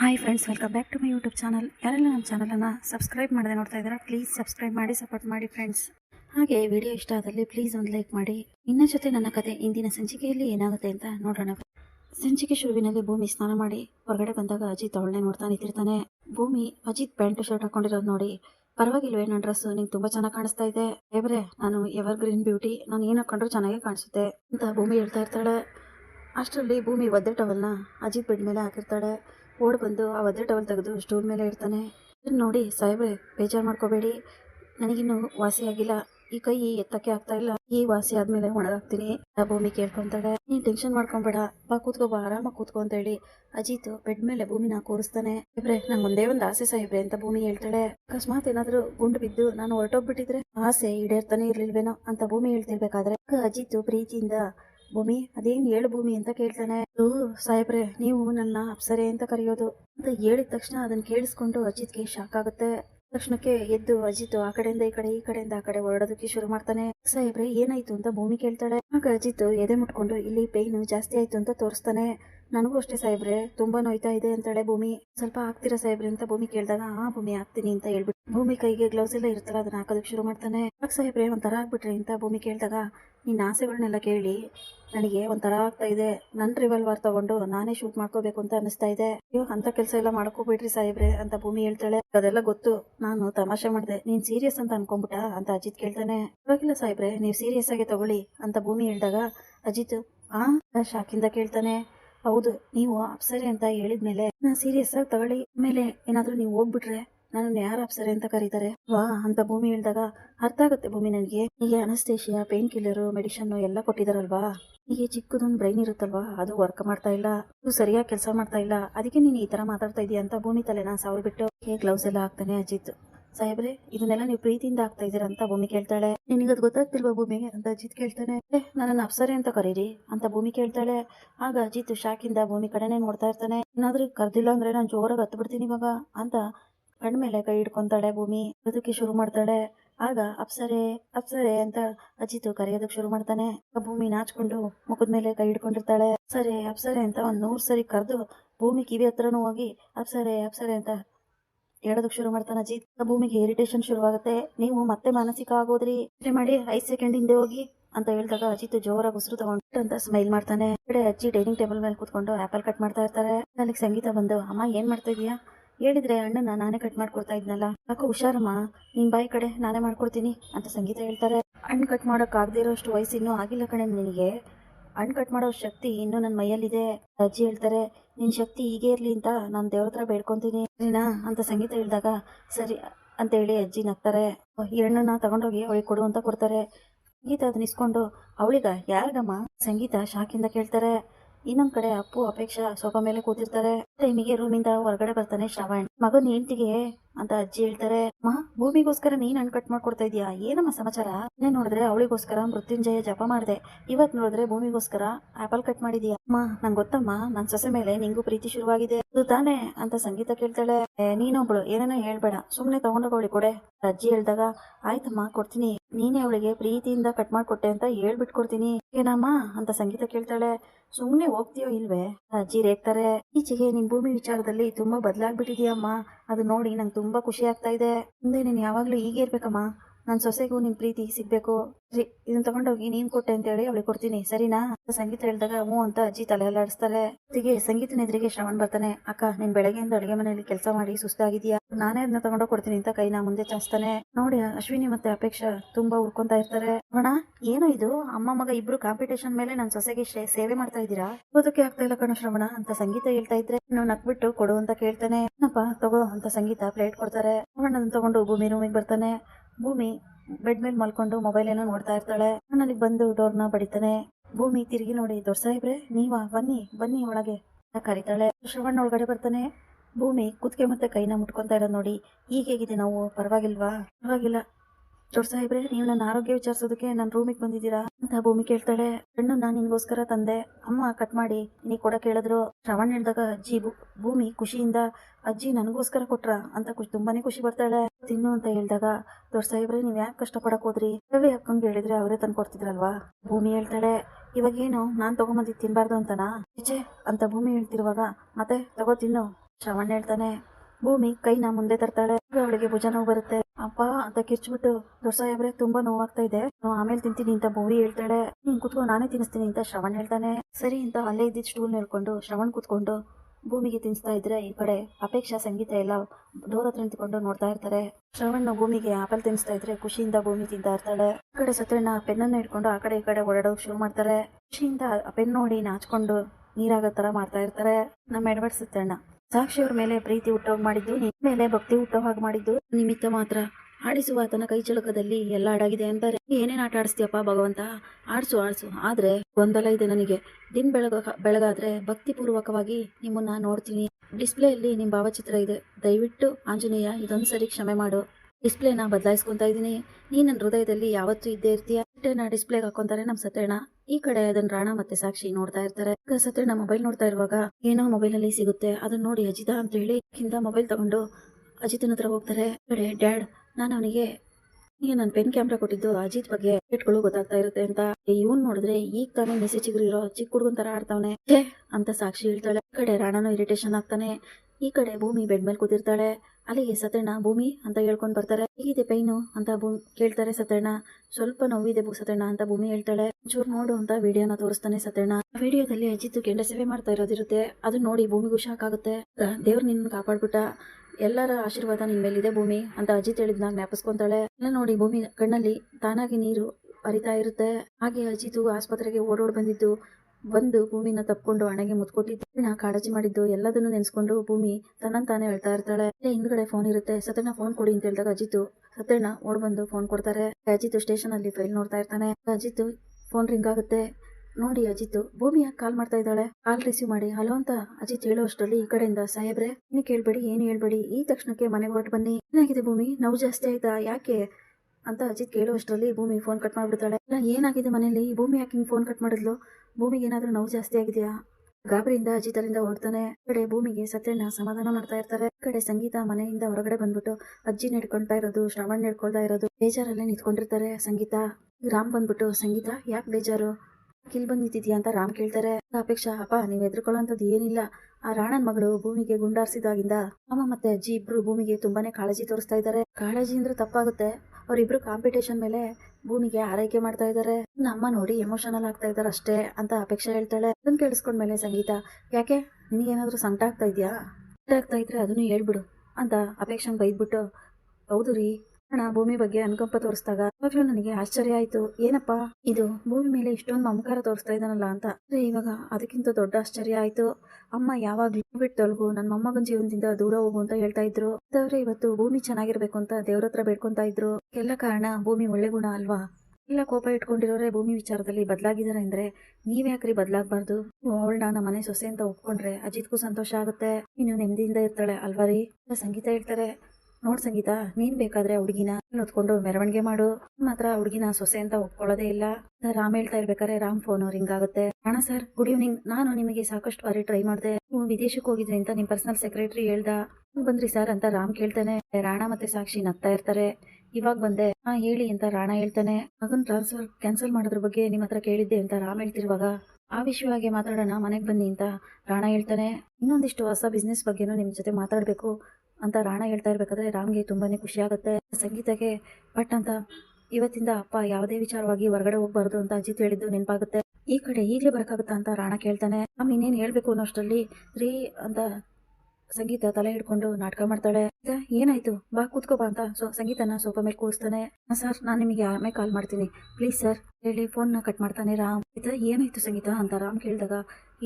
Hi friends welcome back to my YouTube channel ಯಾರೆಲ್ಲ ನಮ್ಮ ಚಾನಲನ್ನು ಸಬ್ಸ್ಕ್ರೈಬ್ ಮಾಡದೆ ನೋಡ್ತಾ ಇದ್ದೀರಾ ಪ್ಲೀಸ್ ಸಬ್ಸ್ಕ್ರೈಬ್ ಮಾಡಿ ಸಪೋರ್ಟ್ ಮಾಡಿ ಫ್ರೆಂಡ್ಸ್ ಹಾಗೆ ವಿಡಿಯೋ ಇಷ್ಟ ಆದಲ್ಲಿ ಪ್ಲೀಸ್ ಒಂದು ಲೈಕ್ ಮಾಡಿ. ಇನ್ನ ಜೊತೆ ನನ್ನ ಕತೆ ಇಂದಿನ ಸಂಚಿಕೆಯಲ್ಲಿ ಏನಾಗುತ್ತೆ ಅಂತ ನೋಡೋಣ. ಸಂಚಿಕೆ ಶುರುವಿನಲ್ಲಿ ಭೂಮಿ ಸ್ನಾನ ಮಾಡಿ, ಹೊರಗಡೆ ಬಂದಾಗ ಅಜಿತ್ ಅವಳನ್ನೇ ನೋಡ್ತಾ ನಿಂತಿರ್ತಾನೆ. ಭೂಮಿ ಅಜಿತ್ ಪ್ಯಾಂಟ್ ಶರ್ಟ್ ಹಾಕೊಂಡಿರೋದು ನೋಡಿ. ಪರವಾಗಿಲ್ವೇ ನನ್ನ ಡ್ರೆಸ್ ನಿಂಗೆ ತುಂಬಾ ಚೆನ್ನಾಗಿ ಕಾಣಿಸ್ತಾ ಇದೆ. ದೇವ್ರೆ, ನಾನು ಎವರ್ ಗ್ರೀನ್ ಬ್ಯೂಟಿ ನಾನು ಏನು ಹಾಕೊಂಡ್ರು ಚೆನ್ನಾಗೇ ಕಾಣಿಸುತ್ತೆ ಅಂತ ಭೂಮಿ ಹೇಳ್ತಾ ಇರ್ತಾಳೆ. ಅಷ್ಟರಲ್ಲಿ ಭೂಮಿ ಒದ್ದೆ ಟವಲ್ನ ಅಜಿತ್ ಬೆಡ್ ಮೇಲೆ ಹಾಕಿರ್ತಾಳೆ. ಓಡ್ ಬಂದು ಆ ಒದ್ದೆ ಟವಲ್ ತೆಗೆದು ಸ್ಟೂಲ್ ಮೇಲೆ ಇಡ್ತಾನೆ. ಇದನ್ನ ನೋಡಿ ಸಾಹೇಬ್ರೆ, ಬೇಜಾರು ಮಾಡ್ಕೋಬೇಡಿ. ನನಗಿನ್ನೂ ವಾಸಿ ಆಗಿಲ್ಲ. ಈ ಕೈ ಎತ್ತಕ್ಕೆ ಆಗ್ತಾ ಇಲ್ಲ. ಈ ವಾಸಿ ಆದ್ಮೇಲೆ ಒಣಗಾಗ್ತೀನಿ. ಆ ಭೂಮಿ ಕೇಳ್ಕೊಂತಾಳೆ. ನೀನ್ ಟೆನ್ಷನ್ ಮಾಡ್ಕೊಂಬೇಡ. ಬಾ ಕೂತ್ಕೋ, ಬಾ ಆರಾಮಾಗಿ ಕೂತ್ಕೋ ಅಂತ ಹೇಳಿ ಅಜಿತ್ ಬೆಡ್ ಮೇಲೆ ಭೂಮಿನ ಕೂರಿಸ್ತಾನೆ. ಸಾಹೇಬ್ರೆ, ನಂಗೆ ಒಂದೇ ಒಂದು ಆಸೆ ಸಾಹೇಬ್ರೆ ಅಂತ ಭೂಮಿ ಹೇಳ್ತಾಳೆ. ಅಕಸ್ಮಾತ್ ಏನಾದ್ರೂ ಗುಂಡು ಬಿದ್ದು ನಾನು ಹೊರಟೋಗ್ಬಿಟ್ಟಿದ್ರೆ ಆಸೆ ಈಡೇರ್ತಾನೆ ಇರ್ಲಿಲ್ವೇನೋ ಅಂತ ಭೂಮಿ ಹೇಳ್ತಿರ್ಬೇಕಾದ್ರೆ ಅಜಿತ್ ಪ್ರೀತಿಯಿಂದ ಭೂಮಿ? ಅದೇನ್ ಹೇಳು ಭೂಮಿ ಅಂತ ಕೇಳ್ತಾನೆ. ಸಾಹೇಬ್ರೆ, ನೀವು ನನ್ನ ಅಪ್ಸರೆ ಅಂತ ಕರೆಯೋದು. ಅಂತ ಹೇಳಿದ ತಕ್ಷಣ ಅದನ್ನ ಕೇಳಿಸ್ಕೊಂಡು ಅಜಿತ್ಗೆ ಶಾಕ್ ಆಗುತ್ತೆ. ತಕ್ಷಣಕ್ಕೆ ಎದ್ದು ಅಜಿತ್ ಆ ಕಡೆಯಿಂದ ಈ ಕಡೆ, ಈ ಕಡೆಯಿಂದ ಆ ಕಡೆ ಹೊರಡೋದಕ್ಕೆ ಶುರು ಮಾಡ್ತಾನೆ. ಸಾಹೇಬ್ರೆ, ಏನಾಯ್ತು ಅಂತ ಭೂಮಿ ಕೇಳ್ತಾಳೆ. ಆಗ ಅಜಿತ್ ಎದೆ ಮುಟ್ಕೊಂಡು, ಇಲ್ಲಿ ಪೇನ್ ಜಾಸ್ತಿ ಆಯ್ತು ಅಂತ ತೋರಿಸ್ತಾನೆ. ನನಗೂ ಅಷ್ಟೇ ಸಾಹೇಬ್ರೆ, ತುಂಬಾ ನೋಯ್ತಾ ಇದೆ ಅಂತಾಳೆ ಭೂಮಿ. ಸ್ವಲ್ಪ ಆಗ್ತೀರಾ ಸಾಹೇಬ್ರೆ ಅಂತ ಭೂಮಿ ಕೇಳಿದಾಗ, ಆ, ಭೂಮಿ ಆಗ್ತೀನಿ ಅಂತ ಹೇಳ್ಬಿಟ್ಟು ಭೂಮಿ ಕೈಗೆ ಗ್ಲೌಸ್ ಎಲ್ಲ ಇರ್ತಲ್ಲ ಅದನ್ನ ಹಾಕೋದಕ್ಕೆ ಶುರು ಮಾಡ್ತಾನೆ. ಸಾಹೇಬ್ರೆ, ಒಂಥರ ಆಗ್ಬಿಟ್ರಿ ಅಂತ ಭೂಮಿ ಕೇಳಿದಾಗ, ನಿನ್ನ ಆಸೆಗಳನ್ನೆಲ್ಲ ಕೇಳಿ. ನನಗೆ ಒಂಥರ ಆಗ್ತಾ ಇದೆ. ನನ್ನ ರಿವಾಲ್ವರ್ ತಗೊಂಡು ನಾನೇ ಶೂಟ್ ಮಾಡ್ಕೋಬೇಕು ಅಂತ ಅನಿಸ್ತಾ ಇದೆ. ಅಯ್ಯೋ, ಅಂತ ಕೆಲಸ ಎಲ್ಲ ಮಾಡ್ಕೋಬಿಡ್ರಿ ಸಾಹೇಬ್ರೆ ಅಂತ ಭೂಮಿ ಹೇಳ್ತಾಳೆ. ಅದೆಲ್ಲ ಗೊತ್ತು. ನಾನು ತಮಾಷೆ ಮಾಡಿದೆ. ನೀನ್ ಸೀರಿಯಸ್ ಅಂತ ಅನ್ಕೊಂಬಿಟ ಅಂತ ಅಜಿತ್ ಕೇಳ್ತಾನೆ. ಪರವಾಗಿಲ್ಲ ಸಾಹೇಬ್ರೆ, ನೀವು ಸೀರಿಯಸ್ ಆಗಿ ತಗೊಳ್ಳಿ ಅಂತ ಭೂಮಿ ಹೇಳಿದಾಗ ಅಜಿತ್, ಆ? ಶಾಕಿಂದ ಕೇಳ್ತಾನೆ. ಹೌದು, ನೀವು ಅಪ್ಸರಿ ಅಂತ ಹೇಳಿದ್ಮೇಲೆ ನಾ ಸೀರಿಯಸ್ ಆಗಿ ತಗೊಳ್ಳಿ. ಆಮೇಲೆ ಏನಾದ್ರೂ ನೀವು ಹೋಗ್ಬಿಟ್ರೆ? ನನ್ನ ಯಾರು ಅಪ್ಸರೆ ಅಂತ ಕರೀತಾರೆ? ವಾ ಅಂತ ಭೂಮಿ ಹೇಳಿದಾಗ ಅರ್ಥ ಆಗುತ್ತೆ ಭೂಮಿ ನನಗೆ. ಈಗ ಅನಸ್ತೇಶಿಯಾ ಪೇನ್ ಕಿಲ್ಲರ್ ಮೆಡಿಷನ್ ಎಲ್ಲ ಕೊಟ್ಟಿದಾರಲ್ವಾ? ಈಗ ಚಿಕ್ಕದೊಂದು ಬ್ರೈನ್ ಇರುತ್ತಲ್ವಾ? ಅದು ವರ್ಕ್ ಮಾಡ್ತಾ ಇಲ್ಲ. ಅದು ಸರಿಯಾಗಿ ಕೆಲಸ ಮಾಡ್ತಾ ಇಲ್ಲ. ಅದಕ್ಕೆ ನೀನು ಈ ತರ ಮಾತಾಡ್ತಾ ಇದೀಯ ಅಂತ ಭೂಮಿ ತಲೆನ ಸಾವಿರ ಬಿಟ್ಟು ಹೇ ಗ್ಲೌಸ್ ಎಲ್ಲ ಹಾಕ್ತಾನೆ ಅಜಿತ್. ಸಾಹೇಬ್ರೆ ಇದನ್ನೆಲ್ಲ ನೀವು ಪ್ರೀತಿಯಿಂದ ಆಗ್ತಾ ಇದೀರ ಅಂತ ಭೂಮಿ ಕೇಳ್ತಾಳೆ. ನಿನಗದು ಗೊತ್ತಾಗ್ತಿಲ್ವಾ ಭೂಮಿಗೆ ಅಂತ ಅಜಿತ್ ಕೇಳ್ತಾನೆ. "ಏ, ನನ್ನನ್ನು ಅಪ್ಸರೆ ಅಂತ ಕರೀರಿ ಅಂತ ಭೂಮಿ ಕೇಳ್ತಾಳೆ. ಆಗ ಅಜಿತ್ ಶಾಕಿಂದ ಭೂಮಿ ಕಡೆನೆ ನೋಡ್ತಾ ಇರ್ತಾನೆ. ಏನಾದ್ರೂ ಕರ್ದಿಲ್ಲ ಅಂದ್ರೆ ನಾನು ಜೋರಾಗಿ ಹತ್ತು ಬಿಡ್ತೀನಿ ಇವಾಗ ಅಂತ ಕಣ್ಮೇಲೆ ಕೈ ಹಿಡ್ಕೊಂತಾಳೆ ಭೂಮಿ, ಬದುಕಿ ಶುರು ಮಾಡ್ತಾಳೆ. ಆಗ ಅಪ್ಸರೆ ಅಪ್ಸರೆ ಅಂತ ಅಜಿತು ಕರೆಯೋದಕ್ಕೆ ಶುರು ಮಾಡ್ತಾನೆ. ಭೂಮಿ ನಾಚ್ಕೊಂಡು ಮುಖದ ಮೇಲೆ ಕೈ ಹಿಡ್ಕೊಂಡಿರ್ತಾಳೆ. ಸರಿ ಅಪ್ಸರೆ ಅಂತ ಒಂದ್ ನೂರ್ ಸರಿ ಕರೆದು ಭೂಮಿ ಕಿವಿ ಹತ್ರನೂ ಹೋಗಿ ಅಪ್ಸರೆ ಅಪ್ಸರೆ ಅಂತ ಹೇಳೋದಕ್ಕೆ ಶುರು ಮಾಡ್ತಾನೆ ಅಜಿತ್. ಭೂಮಿಗೆ ಇರಿಟೇಷನ್ ಶುರುವಾಗುತ್ತೆ. ನೀವು ಮತ್ತೆ ಮಾನಸಿಕ ಆಗೋದ್ರಿ. ಮಾಡಿ ಐದ್ ಸೆಕೆಂಡ್ ಹಿಂದೆ ಹೋಗಿ ಅಂತ ಹೇಳಿದಾಗ ಅಜಿತ್ ಜೋರಾಗಿ ಉಸಿರು ತಗೊಂಡು ಅಂತ ಸ್ಮೈಲ್ ಮಾಡ್ತಾನೆ. ಅಜ್ಜಿ ಡೈನಿಂಗ್ ಟೇಬಲ್ ಮೇಲೆ ಕೂತ್ಕೊಂಡು ಆಪಲ್ ಕಟ್ ಮಾಡ್ತಾ ಇರ್ತಾರೆ. ನನಗೆ ಸಂಗೀತ ಬಂದು, ಅಮ್ಮ ಏನ್ ಮಾಡ್ತಾ ಇದೀಯಾ? ಹೇಳಿದ್ರೆ ಅಣ್ಣನ ನಾನೇ ಕಟ್ ಮಾಡ್ಕೊಡ್ತಾ ಇದ್ನಲ್ಲ. ಯಾಕೋ ಹುಷಾರಮ್ಮ, ನಿನ್ ಬಾಯಿ ಕಡೆ ನಾನೇ ಮಾಡ್ಕೊಡ್ತೀನಿ ಅಂತ ಸಂಗೀತ ಹೇಳ್ತಾರೆ. ಹಣ್ಣು ಕಟ್ ಮಾಡೋಕ್ ಆಗದೆ ಇರೋಷ್ಟು ವಯಸ್ಸು ಇನ್ನೂ ಆಗಿಲ್ಲ ಕಣೆ ನಿನಗೆ. ಹಣ್ಣು ಕಟ್ ಮಾಡೋ ಶಕ್ತಿ ಇನ್ನೂ ನನ್ನ ಮೈಯಲ್ಲಿದೆ. ಅಜ್ಜಿ ಹೇಳ್ತಾರೆ, ನಿನ್ ಶಕ್ತಿ ಹೀಗೆ ಇರ್ಲಿ ಅಂತ ನಾನು ದೇವ್ರ ಹತ್ರ ಬೇಡ್ಕೊಂತೀನಿ. ಸರಿನಾ? ಅಂತ ಸಂಗೀತ ಹೇಳಿದಾಗ, ಸರಿ ಅಂತ ಹೇಳಿ ಅಜ್ಜಿ ನಗ್ತಾರೆ. ಈ ಹಣ್ಣನ್ನ ತಗೊಂಡೋಗಿ ಅವಳಿಗೆ ಕೊಡು ಅಂತ ಕೊಡ್ತಾರೆ. ಸಂಗೀತ ಅದನ್ನ ಇಸ್ಕೊಂಡು, ಅವಳಿಗ ಯಾರಿಗಮ್ಮ? ಸಂಗೀತ ಶಾಕಿಂದ ಕೇಳ್ತಾರೆ. ಇನ್ನೊಂದ್ ಕಡೆ ಅಪ್ಪು ಅಪೇಕ್ಷಾ ಸೋಫಾ ಮೇಲೆ ಕೂತಿರ್ತಾರೆ. ಟೈಮಿಗೆ ರೂಮಿಂದ ಹೊರಗಡೆ ಬರ್ತಾನೆ ಶ್ರವಣ್. ಮಗನ್ ಹೆಂಡ್ತಿಗೆ ಅಂತ ಅಜ್ಜಿ ಹೇಳ್ತಾರೆ ಮಾ ಭೂಮಿಗೋಸ್ಕರ ನೀನ್ ಹಣ್ಣು ಕಟ್ ಮಾಡ್ಕೊಡ್ತಾ ಇದೀಯಾ? ಏನಮ್ಮ ಸಮಾಚಾರ? ನೀನ್ ನೋಡಿದ್ರೆ ಅವಳಿಗೋಸ್ಕರ ಮೃತ್ಯುಂಜಯ ಜಪ ಮಾಡಿದೆ. ಇವತ್ ನೋಡಿದ್ರೆ ಭೂಮಿಗೋಸ್ಕರ ಆಪಲ್ ಕಟ್ ಮಾಡಿದೀಯಾ? ಅಮ್ಮ ನಂಗ್ ಗೊತ್ತಮ್ಮ. ನನ್ ಸೊಸೆ ಮೇಲೆ ನಿಂಗೂ ಪ್ರೀತಿ ಶುರುವಾಗಿದೆ. ಅದು ತಾನೇ ಅಂತ ಸಂಗೀತ ಕೇಳ್ತಾಳೆ. "ಏ, ನೀನೊಬ್ಳು. ಏನೇನೋ ಹೇಳ್ಬೇಡ. ಸುಮ್ನೆ ತಗೊಂಡೋಗಿ ಕೊಡೆ. ಅಜ್ಜಿ ಹೇಳ್ದಾಗ ಆಯ್ತಮ್ಮ ಕೊಡ್ತೀನಿ. ನೀನೇ ಅವಳಿಗೆ ಪ್ರೀತಿಯಿಂದ ಕಟ್ ಮಾಡ್ಕೊಟ್ಟೆ ಅಂತ ಹೇಳ್ಬಿಟ್ಟು ಕೊಡ್ತೀನಿ ಏನಮ್ಮ ಅಂತ ಸಂಗೀತ ಕೇಳ್ತಾಳೆ. ಸುಮ್ನೆ ಹೋಗ್ತೀಯೋ ಇಲ್ವೇ? ಅಜ್ಜಿ ರೇಗ್ತಾರೆ. ಈಚೆಗೆ ನಿನ್ ಭೂಮಿ ವಿಚಾರದಲ್ಲಿ ತುಂಬಾ ಬದಲಾಗ್ಬಿಟ್ಟಿದ್ಯಮ್ಮ. ಅದು ನೋಡಿ ನಂಗೆ ತುಂಬಾ ಖುಷಿ ಆಗ್ತಾ ಇದೆ. ಮುಂದೆ ನೀನ್ ಯಾವಾಗ್ಲೂ ಹೀಗೆ ಇರ್ಬೇಕಮ್ಮ. ನನ್ ಸೊಸೆಗೂ ನಿನ್ ಪ್ರೀತಿ ಸಿಗ್ಬೇಕು. ಸರಿ ಇದನ್ನ ತಗೊಂಡೋಗಿ ನೀನ್ ಕೊಟ್ಟೆ ಅಂತ ಹೇಳಿ ಅವಳಿಗೆ ಕೊಡ್ತೀನಿ. ಸರಿನಾ? ಸಂಗೀತ ಹೇಳಿದಾಗ ಹ್ಞೂ ಅಂತ ಅಜ್ಜಿ ತಲೆ ಅಲ್ಲಾಡಿಸ್ತಾರೆ ಜೊತೆಗೆ ಸಂಗೀತ ಎದುರಿಗೆ ಶ್ರವಣ್ ಬರ್ತಾನೆ. ಅಕ್ಕ, ನೀನ್ ಬೆಳಗ್ಗೆಯಿಂದ ಅಡುಗೆ ಮನೆಯಲ್ಲಿ ಕೆಲಸ ಮಾಡಿ ಸುಸ್ತಾಗಿದ್ಯಾ ನಾನೇ ಅದನ್ನ ತಗೊಂಡೋಗಿ ಕೊಡ್ತೀನಿ ಅಂತ ಕೈನ ಮುಂದೆ ಚಾಸ್ತಾನೆ ನೋಡಿ, ಅಶ್ವಿನಿ ಮತ್ತೆ ಅಪೇಕ್ಷಾ ತುಂಬಾ ಉರ್ಕೊಂತಾ ಇರ್ತಾರೆ. ಅಣ್ಣ, ಏನೋ ಇದು? ಅಮ್ಮ ಮಗ ಇಬ್ರು ಕಾಂಪಿಟೇಷನ್ ಮೇಲೆ ನನ್ ಸೊಸೆಗೆ ಸೇವೆ ಮಾಡ್ತಾ ಇದ್ದೀರಾ? ಓದಕ್ಕೆ ಆಗ್ತಾ ಇಲ್ಲ ಕಣ ಶ್ರವಣ. ಅಂತ ಸಂಗೀತ ಹೇಳ್ತಾ ಇದ್ರೆ ನಾವು ನಕ್ಬಿಟ್ಟು ಕೊಡು ಅಂತ ಕೇಳ್ತಾನೆ. ಅಪ್ಪ ತಗೋ ಅಂತ ಸಂಗೀತ ಪ್ಲೇಟ್ ಕೊಡ್ತಾರೆ. ಅವಣ್ಣ ಅದನ್ನ ತಗೊಂಡು ಭೂಮಿ ರೂಮಿಗೆ ಬರ್ತಾನೆ. ಭೂಮಿ ಬೆಡ್ ಮೇಲೆ ಮಲ್ಕೊಂಡು ಮೊಬೈಲ್ ಏನೋ ನೋಡ್ತಾ ಇರ್ತಾಳೆ. ಅಲ್ಲಿ ಬಂದು ಡೋರ್ನ ಬಡಿತಾನೆ. ಭೂಮಿ ತಿರುಗಿ ನೋಡಿ, ದೊಡ್ಡ ಸಾಹೇಬ್ರೆ, ನೀವಾ? ಬನ್ನಿ ಬನ್ನಿ ಒಳಗೆ ಕರಿತಾಳೆ. ಶ್ರವಣ್ಣ ಒಳಗಡೆ ಬರ್ತಾನೆ. ಭೂಮಿ ಕುತ್ಕೆ ಮತ್ತೆ ಕೈನ ಮುಟ್ಕೊಂತ ಇರೋದು ನೋಡಿ. ಈಗ ಹೇಗಿದೆ ನಾವು? ಪರವಾಗಿಲ್ವಾ? ಪರವಾಗಿಲ್ಲ. ದೊಡ್ಡ ಸಾಹೇಬ್ರೆ ನೀವು ನನ್ನ ಆರೋಗ್ಯ ವಿಚಾರಿಸೋದಕ್ಕೆ ನನ್ನ ರೂಮಿಗೆ ಬಂದಿದ್ದೀರಾ? ಅಂತ ಭೂಮಿ ಕೇಳ್ತಾಳೆ. ಹಣ್ಣು, ನಾನು ನಿನ್ಗೋಸ್ಕರ ತಂದೆ. ಅಮ್ಮ ಕಟ್ ಮಾಡಿ. ನೀ ಕೊಡ ಕೇಳಿದ್ರು ಶ್ರವಣ್ ಹೇಳ್ದಾಗ, ಅಜ್ಜಿ ಭೂಮಿ ಖುಷಿಯಿಂದ, ಅಜ್ಜಿ, ನನಗೋಸ್ಕರ ಕೊಟ್ರ? ಅಂತ ಖುಷಿ, ತುಂಬಾನೇ ಖುಷಿ ಬರ್ತಾಳೆ ತಿನ್ನು, ಅಂತ ಹೇಳಿದಾಗ ದೊಡ್ಡ ಸಾಹೇಬ್ರೆ ನೀವ್ ಯಾಕೆ ಕಷ್ಟಪಡಕ್ ಹೋದ್ರಿ? ರವಿ ಅಕ್ಕಂಗೆ ಹೇಳಿದ್ರೆ ಅವರೇ ತಂದು ಕೊಡ್ತಿದ್ರಲ್ವಾ ಭೂಮಿ ಹೇಳ್ತಾಳೆ. ಇವಾಗೇನು? ನಾನ್ ತಗೊಂಬಂದಿದ್ ತಿನ್ಬಾರ್ದು ಅಂತನಾ? ಅಂತ ಭೂಮಿ ಹೇಳ್ತಿರುವಾಗ, ಮತ್ತೆ ತಗೋ ತಿನ್ನು, ಶ್ರವಣ್ ಹೇಳ್ತಾನೆ. ಭೂಮಿ ಕೈನ ಮುಂದೆ ತರ್ತಾಳೆ. ಅವಳಿಗೆ ಭುಜ ನೋವು ಬರುತ್ತೆ. ಅಪ್ಪ ಅಂತ ಕಿರ್ಚ್ಬಿಟ್ಟು ದೊಡ್ಡ ತುಂಬಾ ನೋವಾಗ್ತಾ ಇದೆ. ಆಮೇಲೆ ತಿಂತೀನಿ ಅಂತ ಭೂಮಿ ಹೇಳ್ತಾಳೆ. ನೀನ್ ಕುತ್ಕೊ, ನಾನೇ ತಿನ್ನಿಸ್ತೀನಿ ಅಂತ ಶ್ರವಣ್ ಹೇಳ್ತಾನೆ. ಸರಿ ಅಂತ ಅಲ್ಲೇ ಇದ್ದಿದ್ ಸ್ಟೂಲ್ ಹೇಳ್ಕೊಂಡು ಶ್ರವಣ್ ಕುತ್ಕೊಂಡು ಭೂಮಿಗೆ ತಿನ್ನಿಸ್ತಾ ಇದ್ರೆ ಈ ಕಡೆ ಅಪೇಕ್ಷಾ ಸಂಗೀತ ಎಲ್ಲ ಡೋರ್ ಹತ್ರ ನಿಂತ್ಕೊಂಡು ನೋಡ್ತಾ ಇರ್ತಾರೆ. ಶ್ರವಣ್ಣ ಭೂಮಿಗೆ ಆಪಲ್ ತಿನ್ನಿಸ್ತಾ ಇದ್ರೆ ಖುಷಿಯಿಂದ ಭೂಮಿ ತಿಂತಾ ಇರ್ತಾಳೆ. ಈ ಕಡೆ ಸತ್ಯಣ್ಣ ಪೆನ್ನನ್ನು ಇಟ್ಕೊಂಡು ಆ ಕಡೆ ಈ ಕಡೆ ಓಡಾಡೋಕೆ ಶುರು ಮಾಡ್ತಾರೆ. ಖುಷಿಯಿಂದ ಪೆನ್ ನೋಡಿ ನಾಚ್ಕೊಂಡು ನೀರಾಗೋ ತರ ಮಾಡ್ತಾ ಇರ್ತಾರೆ. ನಮ್ಮ ಎಡವಡ್ ಸತ್ಯಣ್ಣ. ಸಾಕ್ಷಿ ಅವ್ರ ಮೇಲೆ ಪ್ರೀತಿ ಹುಟ್ಟೋಗ್ ಮಾಡಿದ್ದು ನಿಮ್ಮ ಮೇಲೆ ಭಕ್ತಿ ಹುಟ್ಟೋ ಮಾಡಿದ್ದು. ನಿಮಿತ್ತ ಮಾತ್ರ ಆಡಿಸುವ ಆತನ ಕೈ ಚಳಕದಲ್ಲಿ ಎಲ್ಲ ಅಡಗಿದೆ ಅಂತಾರೆ ಏನೇನ್ ಆಟ ಆಡಿಸ್ತೀಯಪ್ಪ ಭಗವಂತ? ಆಡ್ಸು ಆಡ್ಸು. ಆದ್ರೆ ಗೊಂದಲ ಇದೆ ನನಗೆ. ದಿನ ಬೆಳಗ, ಬೆಳಗಾದ್ರೆ ಭಕ್ತಿಪೂರ್ವಕವಾಗಿ ನಿಮ್ಮನ್ನ ನೋಡ್ತೀನಿ. ಡಿಸ್ಪ್ಲೇಯಲ್ಲಿ ನಿಮ್ ಭಾವಚಿತ್ರ ಇದೆ. ದಯವಿಟ್ಟು ಆಂಜನೇಯ ಇದೊಂದ್ಸರಿ ಕ್ಷಮೆ ಮಾಡು. ಡಿಸ್ಪ್ಲೇನ ಬದಲಾಯಿಸ್ಕೊಂತ ಇದ್ದೀನಿ ನೀನ್ ಹೃದಯದಲ್ಲಿ ಯಾವತ್ತೂ ಇದ್ದೇ ಇರ್ತೀಯ? ನಾ ಡಿಸ್ಪ್ಲೇಗೆ ಹಾಕೊಂತಾರೆ ನಮ್ ಸತ್ಯಣ್ಣ. ಈ ಕಡೆ ಅದನ್ನ ರಾಣ ಮತ್ತೆ ಸಾಕ್ಷಿ ನೋಡ್ತಾ ಇರ್ತಾರೆ. ಸತ್ಯಣ್ಣ ಮೊಬೈಲ್ ನೋಡ್ತಾ ಇರುವಾಗ ಏನೋ ಮೊಬೈಲ್ ಅಲ್ಲಿ ಸಿಗುತ್ತೆ. ಅದನ್ನ ನೋಡಿ ಅಜಿತ ಅಂತ ಹೇಳಿ ಹಿಂದ ಮೊಬೈಲ್ ತಗೊಂಡು ಅಜಿತನ ಹತ್ರ ಹೋಗ್ತಾರೆ. ಕಡೆ ಡ್ಯಾಡ್, ನಾನು ಅವನಿಗೆ ಈಗ ನಾನು ಪೆನ್ ಕ್ಯಾಮ್ರಾ ಕೊಟ್ಟಿದ್ದು ಅಜಿತ್ ಬಗ್ಗೆ ಇಟ್ಗಳು ಗೊತ್ತಾಗ್ತಾ ಇರುತ್ತೆ ಅಂತ. ಇವನ್ ನೋಡಿದ್ರೆ ಈಗ ತಾನೇ ಮೆಸೇಜ್ ಇರೋ ಚಿಕ್ಕ ಹುಡುಗನ್ ತರ ಆಡ್ತಾವನೆ. ಅಂತ ಸಾಕ್ಷಿ ಹೇಳ್ತಾಳೆ. ಕಡೆ ರಾಣಾನು ಇರಿಟೇಷನ್ ಆಗ್ತಾನೆ. ಈ ಕಡೆ ಭೂಮಿ ಬೆಡ್ ಮೇಲೆ ಕೂತಿರ್ತಾಳೆ. ಅಲ್ಲಿಗೆ ಸತ್ಯಣ್ಣ, ಭೂಮಿ ಅಂತ ಹೇಳ್ಕೊಂಡು ಬರ್ತಾರೆ. ಹೇಗಿದೆ ಪೈನು ಅಂತ ಭೂಮಿ ಕೇಳ್ತಾರೆ ಸತ್ಯಣ್ಣ. ಸ್ವಲ್ಪ ನೋವಿದೆ ಸತ್ಯಣ್ಣ ಅಂತ ಭೂಮಿ ಹೇಳ್ತಾಳೆ. ಚೂರ್ ನೋಡು ಅಂತ ವಿಡಿಯೋನ ತೋರಿಸ್ತಾನೆ ಸತ್ಯಣ್ಣ. ವಿಡಿಯೋದಲ್ಲಿ ಅಜಿತ್ ಕೆಂಡ ಸೇವೆ ಮಾಡ್ತಾ ಇರೋದಿರುತ್ತೆ. ಅದನ್ನ ನೋಡಿ ಭೂಮಿಗೂ ಶಾಕ್ ಆಗುತ್ತೆ. ದೇವ್ರು ನಿನ್ನ ಕಾಪಾಡ್ಬಿಟ್ಟ. ಎಲ್ಲರ ಆಶೀರ್ವಾದ ನಿನ್ ಮೇಲಿದೆ ಭೂಮಿ ಅಂತ ಅಜಿತ್ ಹೇಳಿದ್ನ ಜ್ಞಾಪಿಸ್ಕೊಂತಾಳೆ. ಎಲ್ಲ ನೋಡಿ ಭೂಮಿ ಕಣ್ಣಲ್ಲಿ ತಾನಾಗಿ ನೀರು ಹರಿತಾ ಇರುತ್ತೆ. ಹಾಗೆ ಅಜಿತ್ ಆಸ್ಪತ್ರೆಗೆ ಓಡೋಡ್ ಬಂದಿದ್ದು. ಬಂದು ಭೂಮಿನ ತಪ್ಕೊಂಡು ಹಣೆಗೆ ಮುತ್ಕೊಟ್ಟಿದ್ದು. ನಾ ಕಾಳಜಿ ಮಾಡಿದ್ದು ಎಲ್ಲದನ್ನು ನೆನೆಸ್ಕೊಂಡು ಭೂಮಿ ತನ್ನಂತಾನೆ ತಾನೇ ಹೇಳ್ತಾ ಇರ್ತಾಳೆ. ಹಿಂದ್ಗಡೆ ಫೋನ್ ಇರುತ್ತೆ. ಸತ್ಯಣ್ಣ ಫೋನ್ ಕೊಡಿ ಅಂತ ಹೇಳಿದಾಗ ಅಜಿತ್, ಸತ್ಯಣ್ಣ, ಓಡ್ ಬಂದು ಫೋನ್ ಕೊಡ್ತಾರೆ. ಅಜಿತ್ ಸ್ಟೇಷನ್ ಅಲ್ಲಿ ಫೈಲ್ ನೋಡ್ತಾ ಇರ್ತಾನೆ. ಅಜಿತ್ ಫೋನ್ ರಿಂಗ್ ಆಗುತ್ತೆ. ನೋಡಿ ಅಜಿತ್, ಭೂಮಿ ಯಾಕೆ ಕಾಲ್ ಮಾಡ್ತಾ ಇದ್ದಾಳೆ? ಕಾಲ್ ರಿಸೀವ್ ಮಾಡಿ. ಹಲೋ ಅಂತ ಅಜಿತ್ ಹೇಳೋ ಅಷ್ಟರಲ್ಲಿ ಈ ಕಡೆಯಿಂದ, ಸಾಹೇಬ್ರೆ ಏನು ಕೇಳ್ಬೇಡಿ, ಏನು ಹೇಳ್ಬೇಡಿ. ಈ ತಕ್ಷಣಕ್ಕೆ ಮನೆಗೆ ಹೊರಟು ಬನ್ನಿ. ಏನಾಗಿದೆ ಭೂಮಿ? ನೋವು ಜಾಸ್ತಿ ಆಯ್ತಾ? ಯಾಕೆ? ಅಂತ ಅಜಿತ್ ಕೇಳೋ ಅಷ್ಟರಲ್ಲಿ ಭೂಮಿ ಫೋನ್ ಕಟ್ ಮಾಡ್ಬಿಡ್ತಾಳೆ. ಏನಾಗಿದೆ ಮನೇಲಿ ಭೂಮಿ ಯಾಕೆ ಫೋನ್ ಕಟ್ ಮಾಡಿದ್ಲು? ಭೂಮಿಗೆ ಏನಾದ್ರೂ ನೋವು ಜಾಸ್ತಿ ಆಗಿದೆಯಾ? ಗಾಬರಿಯಿಂದ, ಅಜಿತರಿಂದ ಓಡ್ತಾನೆ. ಕಡೆ ಭೂಮಿಗೆ ಸತ್ಯನ ಸಮಾಧಾನ ಮಾಡ್ತಾ ಇರ್ತಾರೆ. ಕಡೆ ಸಂಗೀತ ಮನೆಯಿಂದ ಹೊರಗಡೆ ಬಂದ್ಬಿಟ್ಟು ಅಜ್ಜಿ ನಡ್ಕೊಳ್ತಾ ಇರೋದು, ಶ್ರವಣ್ ನಡ್ಕೊಳ್ತಾ ಇರೋದು, ಬೇಜಾರಲ್ಲೇ ನಿಂತ್ಕೊಂಡಿರ್ತಾರೆ ಸಂಗೀತ. ರಾಮ್ ಬಂದ್ಬಿಟ್ಟು, ಸಂಗೀತ, ಯಾಕೆ ಬೇಜಾರು? ಕಿಲ್ ಬಂದ್ ನಿಂತಿದ್ಯಾ? ಅಂತ ರಾಮ್ ಕೇಳ್ತಾರೆ. ಅಪೇಕ್ಷಾ, ಅಪ್ಪ, ನೀವ್ ಎದ್ರುಕೊಳ್ಳೋಂಥದ್ದು ಏನಿಲ್ಲ. ಆ ರಾಣನ್ ಮಗಳು ಭೂಮಿಗೆ ಗುಂಡಾರ್ಸಿದಾಗಿಂದ ಅಮ್ಮ ಮತ್ತೆ ಅಜ್ಜಿ ಇಬ್ರು ಭೂಮಿಗೆ ತುಂಬಾನೇ ಕಾಳಜಿ ತೋರಿಸ್ತಾ ಇದ್ದಾರೆ. ಕಾಳಜಿ ಅಂದ್ರೆ ತಪ್ಪಾಗುತ್ತೆ. ಅವರಿಬ್ರು ಕಾಂಪಿಟೇಷನ್ ಮೇಲೆ ಭೂಮಿಗೆ ಆರೈಕೆ ಮಾಡ್ತಾ ಇದ್ದಾರೆ. ನಮ್ಮ ನೋಡಿ ಎಮೋಷನಲ್ ಆಗ್ತಾ ಇದಾರೆ ಅಷ್ಟೇ ಅಂತ ಅಪೇಕ್ಷೆ ಹೇಳ್ತಾಳೆ. ಅದನ್ನ ಕೇಳಿಸ್ಕೊಂಡ್ಮೇಲೆ ಸಂಗೀತ, ಯಾಕೆ? ನಿನಗೇನಾದ್ರೂ ಸಂಕಟ ಆಗ್ತಾ ಇದೆಯಾ? ಆಗ್ತಾ ಇದ್ರೆ ಅದನ್ನು ಹೇಳ್ಬಿಡು ಅಂತ ಅಪೇಕ್ಷೆ ಬೈದ್ಬಿಟ್ಟು, ಹೌದು ರೀ ಅಣ್ಣ ಭೂಮಿ ಬಗ್ಗೆ ಅನುಕಂಪ ತೋರಿಸಿದಾಗ ಅವಾಗ್ಲೂ ನನಗೆ ಆಶ್ಚರ್ಯ ಆಯ್ತು. ಏನಪ್ಪಾ ಇದು? ಭೂಮಿ ಮೇಲೆ ಇಷ್ಟೊಂದು ಮಮಕಾರ ತೋರಿಸ್ತಾ ಇದ್ದಾನಲ್ಲ ಅಂತ. ಅಂದ್ರೆ ಇವಾಗ ಅದಕ್ಕಿಂತ ದೊಡ್ಡ ಆಶ್ಚರ್ಯ ಆಯ್ತು. ಅಮ್ಮ ಯಾವಾಗಲೂ ಬಿಟ್ಟು ತೊಲಗು ನನ್ನ ಮೊಮ್ಮಗನ ಜೀವನದಿಂದ ದೂರ ಹೋಗು ಅಂತ ಹೇಳ್ತಾ ಇದ್ರು. ಅಂತವ್ರೆ ಇವತ್ತು ಭೂಮಿ ಚೆನ್ನಾಗಿರ್ಬೇಕು ಅಂತ ದೇವ್ರ ಹತ್ರ ಬೇಡ್ಕೊಂತ ಇದ್ರು. ಎಲ್ಲ ಕಾರಣ ಭೂಮಿ ಒಳ್ಳೆ ಗುಣ ಅಲ್ವಾ? ಎಲ್ಲ ಕೋಪ ಇಟ್ಕೊಂಡಿರೋರೆ ಭೂಮಿ ವಿಚಾರದಲ್ಲಿ ಬದಲಾಗಿದ್ದಾರೆ ಅಂದ್ರೆ ನೀವ್ಯಾಕ್ರಿ ಬದಲಾಗಬಾರ್ದು? ಅವಳನ್ನ ನಮ್ಮ ಮನೆ ಸೊಸೆ ಅಂತ ಒಪ್ಕೊಂಡ್ರೆ ಅಜಿತ್ಗೂ ಸಂತೋಷ ಆಗುತ್ತೆ. ಇನ್ನು ನೆಮ್ಮದಿಯಿಂದ ಇರ್ತಾಳೆ ಅಲ್ವಾ ರೀ? ಸಂಗೀತ ಹೇಳ್ತಾರೆ. ನೋಡ್ ಸಂಗೀತ, ನೀನ್ ಬೇಕಾದ್ರೆ ಹುಡುಗಿನ ಹೊತ್ಕೊಂಡು ಮೆರವಣಿಗೆ ಮಾಡು. ಮಾತ್ರ ಹುಡುಗಿನ ಸೊಸೆ ಅಂತ ಒಪ್ಕೊಳ್ಳೋದೇ ಇಲ್ಲ. ರಾಮ್ ಹೇಳ್ತಾ ಇರ್ಬೇಕಾದ್ರೆ ರಾಮ್ ಫೋನ್ ರಿಂಗ್ ಆಗುತ್ತೆ ಅಣ್ಣ ಸರ್ ಗುಡ್ ಈವ್ನಿಂಗ್ ನಾನು ನಿಮಗೆ ಸಾಕಷ್ಟು ಬಾರಿ ಟ್ರೈ ಮಾಡಿದೆ. ನೀವು ವಿದೇಶಕ್ಕೆ ಹೋಗಿದ್ರಿ ಅಂತ ನಿಮ್ ಪರ್ಸನಲ್ ಸೆಕ್ರೆಟರಿ ಹೇಳ್ದ. "ನೀವ್ ಬಂದ್ರಿ ಸರ್ ಅಂತ ರಾಮ್ ಕೇಳ್ತಾನೆ. ರಾಣ ಮತ್ತೆ ಸಾಕ್ಷಿ ನಗ್ತಾ ಇರ್ತಾರೆ. ಇವಾಗ ಬಂದೆ. ಹಾ, ಹೇಳಿ ಅಂತ ರಾಣ ಹೇಳ್ತಾನೆ. ಮಗನ್ ಟ್ರಾನ್ಸ್ಫರ್ ಕ್ಯಾನ್ಸಲ್ ಮಾಡೋದ್ರ ಬಗ್ಗೆ ನಿಮ್ ಹತ್ರ ಕೇಳಿದ್ದೆ ಅಂತ ರಾಮ್ ಹೇಳ್ತಿರುವಾಗ, ಆ ವಿಷಯವಾಗಿ ಮಾತಾಡೋಣ, ಮನೆಗೆ ಬನ್ನಿ ಅಂತ ರಾಣ ಹೇಳ್ತಾನೆ. ಇನ್ನೊಂದಿಷ್ಟು ಹೊಸ ಬಿಸ್ನೆಸ್ ಬಗ್ಗೆನೂ ನಿಮ್ ಜೊತೆ ಮಾತಾಡಬೇಕು. ಅಂತ ರಾಣ ಹೇಳ್ತಾ ಇರ್ಬೇಕಾದ್ರೆ ರಾಮ್ಗೆ ತುಂಬಾನೇ ಖುಷಿ ಆಗುತ್ತೆ ಸಂಗೀತಗೆ ಪಟ್ ಅಂತ ಇವತ್ತಿಂದ ಅಪ್ಪ ಯಾವುದೇ ವಿಚಾರವಾಗಿ ಹೊರಗಡೆ ಹೋಗ್ಬಾರ್ದು ಅಂತ ಅಜಿತ್ ಹೇಳಿದ್ದು ನೆನಪಾಗುತ್ತೆ. ಈ ಕಡೆ ಈಗಲೇ ಬರಕಾಗುತ್ತಾ ಅಂತ ರಾಣ ಕೇಳ್ತಾನೆ. ರಾಮ್ ಇನ್ನೇನು ಹೇಳ್ಬೇಕು ಅನ್ನೋಷ್ಟರಲ್ಲಿ ರೀ ಅಂತ ಸಂಗೀತ ತಲೆ ಹಿಡ್ಕೊಂಡು ನಾಟಕ ಮಾಡ್ತಾಳೆ. ಏನಾಯ್ತು? ಬಾ ಕೂತ್ಕೋ ಬಾ ಅಂತ ಸೊ ಸಂಗೀತನ ಸೋಫಾ ಮೇಲೆ ಕೂರಿಸ್ತಾನೆ. ಸರ್, ನಾನು ನಿಮಗೆ ಆಮೇಲೆ ಕಾಲ್ ಮಾಡ್ತೀನಿ. ಪ್ಲೀಸ್ ಸರ್ ಹೇಳಿ ಫೋನ್ನ ಕಟ್ ಮಾಡ್ತಾನೆ ರಾಮ್. ಆಯ್ತಾ ಏನಾಯ್ತು ಸಂಗೀತ ಅಂತ ರಾಮ್ ಕೇಳಿದಾಗ,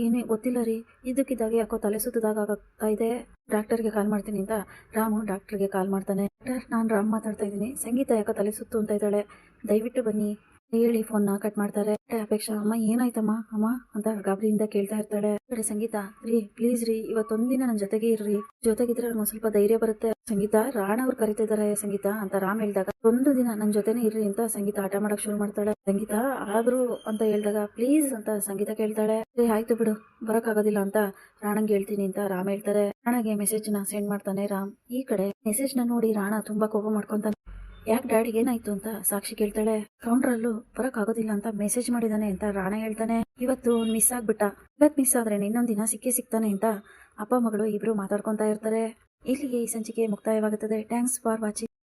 ಏನೇ ಗೊತ್ತಿಲ್ಲ ರೀ. ಇದಕ್ಕಿದ್ದಾಗೆ ಯಾಕೋ ತಲೆ ಸುತ್ತದಾಗ ಆಗ್ತಾ ಇದೆ. ಡಾಕ್ಟರ್ಗೆ ಕಾಲ್ ಮಾಡ್ತೀನಿ ಅಂತ ರಾಮು ಡಾಕ್ಟರ್ಗೆ ಕಾಲ್ ಮಾಡ್ತಾನೆ. ಡಾಕ್ಟರ್ ನಾನು ರಾಮ್ ಮಾತಾಡ್ತಾ ಇದ್ದೀನಿ. ಸಂಗೀತ ಯಾಕೋ ತಲೆ ಸುತ್ತು ಅಂತ ಇದ್ದಾಳೆ. ದಯವಿಟ್ಟು ಬನ್ನಿ. ಹೇಳಿ ಫೋನ್ನ ಕಟ್ ಮಾಡ್ತಾರೆ. "ಏ, ಅಪೇಕ್ಷಾ ಅಮ್ಮ ಏನಾಯ್ತಮ್ಮ? ಅಮ್ಮ ಅಂತ ಗಾಬರಿಯಿಂದ ಕೇಳ್ತಾ ಇರ್ತಾಳೆ. ಕಡೆ ಸಂಗೀತ ರೀ ಪ್ಲೀಸ್ ರೀ ಇವತ್ತೊಂದಿನ ನನ್ನ ಜೊತೆಗೆ ಇರ್ರಿ. ಜೊತೆಗಿದ್ರೆ ಒಂದ್ ಸ್ವಲ್ಪ ಧೈರ್ಯ ಬರುತ್ತೆ. ಸಂಗೀತ ರಾಣ ಅವ್ರು ಕರಿತಿದ್ದಾರೆ ಸಂಗೀತ ಅಂತ ರಾಮ್ ಹೇಳ್ದಾಗ ಒಂದು ದಿನ ನನ್ನ ಜೊತೆನೆ ಇರ್ರಿ ಅಂತ ಸಂಗೀತ ಆಟ ಮಾಡಕ್ ಶುರು ಮಾಡ್ತಾಳೆ. ಸಂಗೀತ ಆದ್ರೂ ಅಂತ ಹೇಳ್ದಾಗ ಪ್ಲೀಸ್ ಅಂತ ಸಂಗೀತ ಕೇಳ್ತಾಳೆ. ರೀ ಆಯ್ತು ಬಿಡು ಬರಕ್ಕಾಗೋದಿಲ್ಲ ಅಂತ ರಾಣಂಗ್ ಹೇಳ್ತೀನಿ ಅಂತ ರಾಮ್ ಹೇಳ್ತಾರೆ. ರಾಣಗೆ ಮೆಸೇಜ್ನ ಸೆಂಡ್ ಮಾಡ್ತಾನೆ ರಾಮ್. ಈ ಕಡೆ ಮೆಸೇಜ್ನ ನೋಡಿ ರಾಣ ತುಂಬಾ ಕೋಪ ಮಾಡ್ಕೊಂತಾನೆ. ಯಾಕೆ ಡ್ಯಾಡಿ ಏನಾಯ್ತು ಅಂತ ಸಾಕ್ಷಿ ಕೇಳ್ತಾಳೆ? ಕೌಂಟ್ರಲ್ಲೂ ಬರಕ್ ಆಗೋದಿಲ್ಲ ಅಂತ ಮೆಸೇಜ್ ಮಾಡಿದಾನೆ ಅಂತ ರಾಣ ಹೇಳ್ತಾನೆ. ಇವತ್ತು ಮಿಸ್ ಆಗ್ಬಿಟ್ಟ. ಇವತ್ ಮಿಸ್ ಆದ್ರೆ ಇನ್ನೊಂದ್ ದಿನ ಸಿಕ್ಕೇ ಸಿಗ್ತಾನೆ ಅಂತ ಅಪ್ಪ ಮಗಳು ಇಬ್ರು ಮಾತಾಡ್ಕೊತಾ ಇರ್ತಾರೆ. ಇಲ್ಲಿಗೆ ಈ ಸಂಚಿಕೆ ಮುಕ್ತಾಯವಾಗುತ್ತದೆ. Thanks for watching